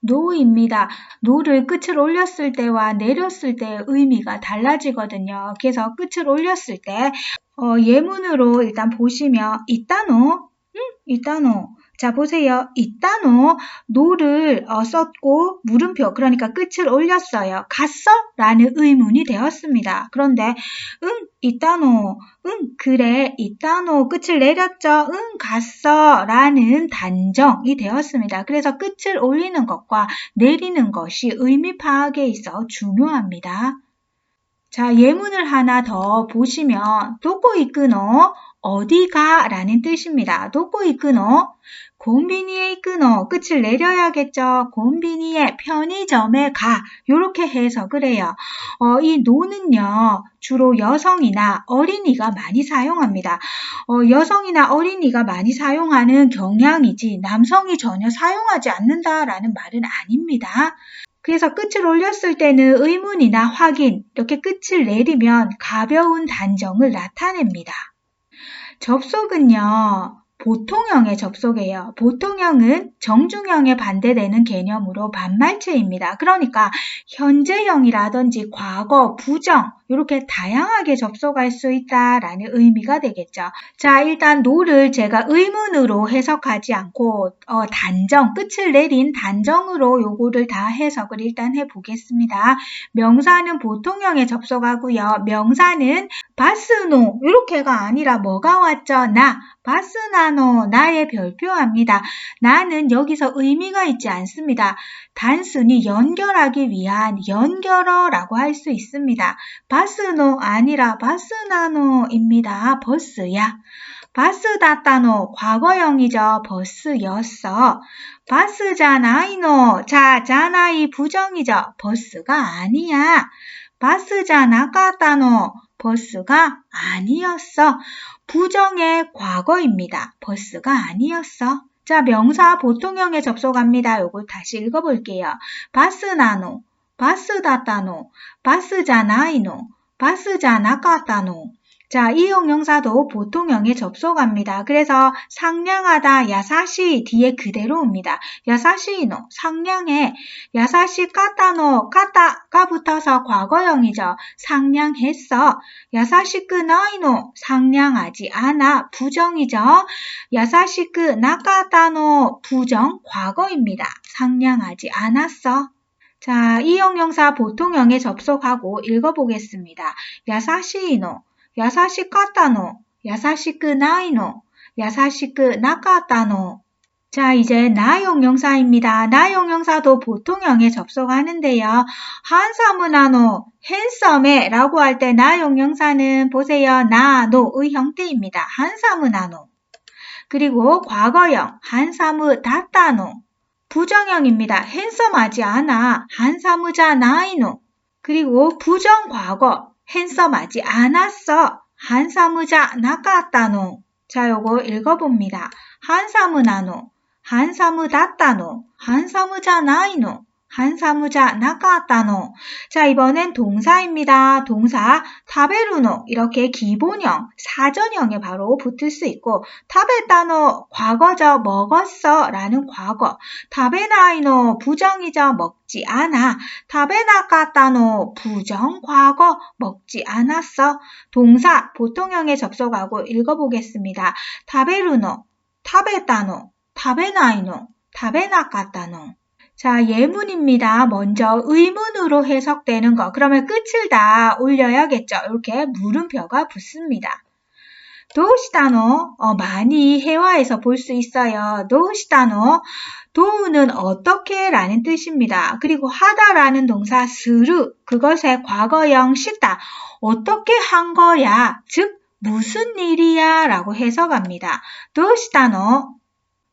노입니다. 노를 끝을 올렸을 때와 내렸을 때의 의미가 달라지거든요. 그래서 끝을 올렸을 때 어, 예문으로 일단 보시면 있다노, 응, 있다노. 자 보세요. 있다노 노를 어, 썼고 물음표 그러니까 끝을 올렸어요. 갔어? 라는 의문이 되었습니다. 그런데 응 있다노 응 그래 있다노 끝을 내렸죠. 응 갔어 라는 단정이 되었습니다. 그래서 끝을 올리는 것과 내리는 것이 의미 파악에 있어 중요합니다. 자, 예문을 하나 더 보시면 도코 이끄노 어디가 라는 뜻입니다. 도코 이끄노 곰비니에 이끄노 끝을 내려야겠죠. 곰비니에 편의점에 가 이렇게 해석을 해요. 어, 이 노는요 주로 여성이나 어린이가 많이 사용합니다. 어, 여성이나 어린이가 많이 사용하는 경향이지 남성이 전혀 사용하지 않는다라는 말은 아닙니다. 그래서 끝을 올렸을 때는 의문이나 확인, 이렇게 끝을 내리면 가벼운 단정을 나타냅니다. 접속은요, 보통형의 접속이에요. 보통형은 정중형에 반대되는 개념으로 반말체입니다. 그러니까 현재형이라든지 과거, 부정 이렇게 다양하게 접속할 수 있다라는 의미가 되겠죠. 자, 일단 노를 제가 의문으로 해석하지 않고 어, 단정, 끝을 내린 단정으로 요거를 다 해석을 일단 해보겠습니다. 명사는 보통형에 접속하고요. 명사는 바스노 이렇게가 아니라 뭐가 왔죠? 나 바스나노 나의 별표합니다. 나는 여기서 의미가 있지 않습니다. 단순히 연결하기 위한 연결어라고 할 수 있습니다. 바스노 아니라 바스나노입니다. 버스야. 바스 다따노 과거형이죠. 버스였어. 바스자나이노 자 자나이 부정이죠. 버스가 아니야. 바스자나까따노 버스가 아니었어. 부정의 과거입니다. 버스가 아니었어. 자, 명사 보통형에 접속합니다. 요거 다시 읽어볼게요. 바스나노, 바스다따노, 바스자나이노, 바스자나까따노. 자, 이 형용사도 보통형에 접속합니다. 그래서 상냥하다, 야사시 뒤에 그대로 옵니다. 야사시노, 상냥해. 야사시 까따노, 까따가 붙어서 과거형이죠. 상냥했어. 야사시크 나이노, 상냥하지 않아. 부정이죠. 야사시크 나까따노, 부정, 과거입니다. 상냥하지 않았어. 자, 이 형용사 보통형에 접속하고 읽어보겠습니다. 야사시노, 優しかったの優しくないの優しくなかったの 자, 이제 나 용용사입니다. 나 용용사도 보통형에 접속하는데요. 한사무나노, 핸섬에 라고 할 때 나 용용사는 보세요. 나, 노의 형태입니다. 한사무나노. 그리고 과거형, 한사무 다따노. 부정형입니다. 핸섬하지 않아. 한사무자 나이노. 그리고 부정과거, 핸섬하지 않았어. 한사무자 나갔다노. 자, 요거 읽어봅니다. 한사무나노, 한사무다따노, 한사무자 나이노. 한 사무자 나카타노. 자, 이번엔 동사입니다. 동사 타베루노 이렇게 기본형, 사전형에 바로 붙을 수 있고 타베타노 과거죠. 먹었어 라는 과거. 타베나이노 부정이죠. 먹지 않아. 타베나카타노 부정 과거 먹지 않았어. 동사 보통형에 접속하고 읽어 보겠습니다. 타베루노, 타베타노, 타베나이노, 타베나카타노. 자, 예문입니다. 먼저 의문으로 해석되는 거. 그러면 끝을 다 올려야겠죠. 이렇게 물음표가 붙습니다. 도시다노 어, 많이 해화해서 볼 수 있어요. 도시다노 도우는 어떻게 라는 뜻입니다. 그리고 하다라는 동사 스루 그것의 과거형 시다 어떻게 한 거야 즉 무슨 일이야 라고 해석합니다. 도시다노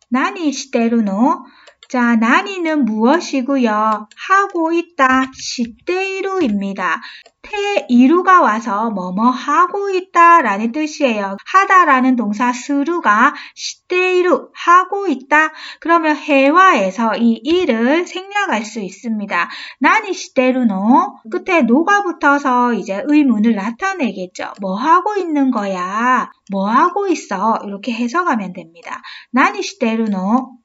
나니 시테루노 자, 나니는 무엇이고요? 하고 있다. 시대이루입니다. 태이루가 와서 뭐뭐 하고 있다 라는 뜻이에요. 하다 라는 동사 스루가 시대이루 하고 있다. 그러면 해화에서 이 일을 생략할 수 있습니다. 나니 시대루노 끝에 노가 붙어서 이제 의문을 나타내겠죠. 뭐 하고 있는 거야? 뭐 하고 있어? 이렇게 해석하면 됩니다. 나니 시대루노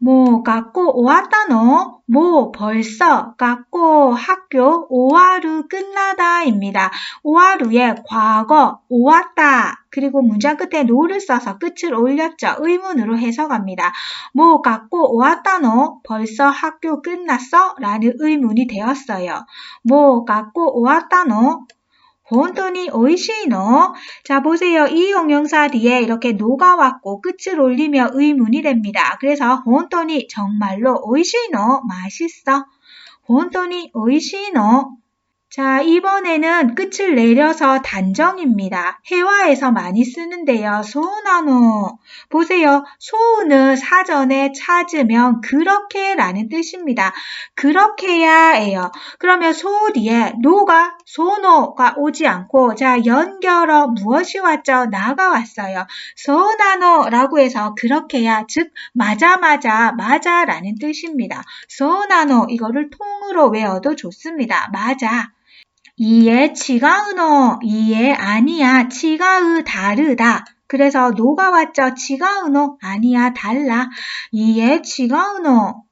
뭐 갖고 오왔다노? 뭐 벌써 갖고 학교 오하루 끝나다입니다. 오하루의 과거 오왔다 그리고 문장 끝에 노를 써서 끝을 올렸죠. 의문으로 해석합니다. 뭐 갖고 오왔다노? 벌써 학교 끝났어? 라는 의문이 되었어요. 뭐 갖고 오왔다노? 혼돈이 오이시노? 자, 보세요. 이 형용사 뒤에 이렇게 노가 왔고 끝을 올리며 의문이 됩니다. 그래서 혼돈이 정말로 오이시노? 맛있어. 혼돈이 오이시노? 자, 이번에는 끝을 내려서 단정입니다. 해화에서 많이 쓰는데요. 소나노. 보세요. 소우는 사전에 찾으면 그렇게 라는 뜻입니다. 그렇게야예요. 그러면 소 뒤에 노가 소노가 오지 않고 자, 연결어 무엇이 왔죠? 나가 왔어요. 소나노라고 해서 그렇게야 즉 맞아 맞아 맞아 라는 뜻입니다. 소나노 이거를 통으로 외워도 좋습니다. 맞아. 이에 치가은어 이에 아니야 치가으 다르다. 그래서 노가 왔죠. 치가은어 아니야 달라. 이에 치가은어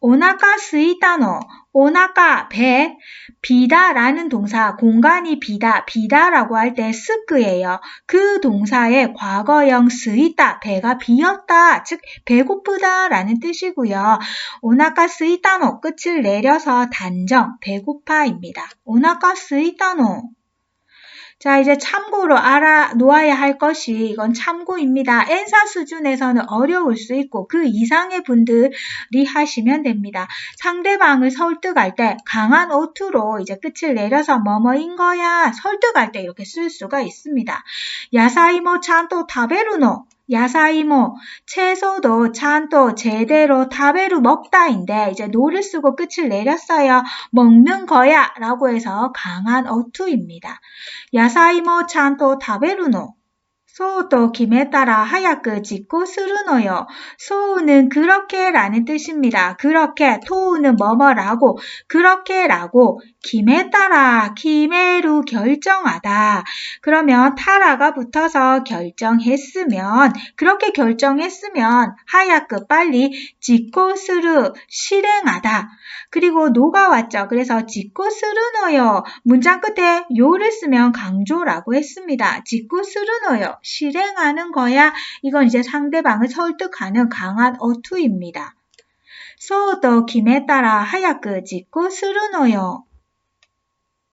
오나카 스이타노 오나카 배 비다라는 동사 공간이 비다 비다라고 할 때 스크예요. 그 동사의 과거형 스이다 배가 비었다 즉 배고프다라는 뜻이고요. 오나카 스이타노 끝을 내려서 단정 배고파입니다. 오나카 스이타노 자, 이제 참고로 알아 놓아야 할 것이 이건 참고입니다. 엔사 수준에서는 어려울 수 있고 그 이상의 분들이 하시면 됩니다. 상대방을 설득할 때 강한 오투로 이제 끝을 내려서 뭐뭐인 거야 설득할 때 이렇게 쓸 수가 있습니다. 야사이모 찬또 타베루노 야사이모 채소도 찬또 제대로 타베루 먹다인데 이제 노를 쓰고 끝을 내렸어요. 먹는 거야 라고 해서 강한 어투입니다. 야사이모 찬또 타베루노 소우도 김에 따라 하얗게 짓고 스르노요. 소우는 그렇게 라는 뜻입니다. 그렇게 토우는 뭐뭐라고 그렇게 라고 김에 따라 김에루 결정하다. 그러면 타라가 붙어서 결정했으면 그렇게 결정했으면 하얗게 빨리 스르 실행하다. 그리고 노가 왔죠. 그래서 짓고 스르노요. 문장 끝에 요를 쓰면 강조라고 했습니다. 짓고 스르노요. 실행하는 거야. 이건 이제 상대방을 설득하는 강한 어투입니다. 소도 김에 따라 하얗게 짓고 스르노요.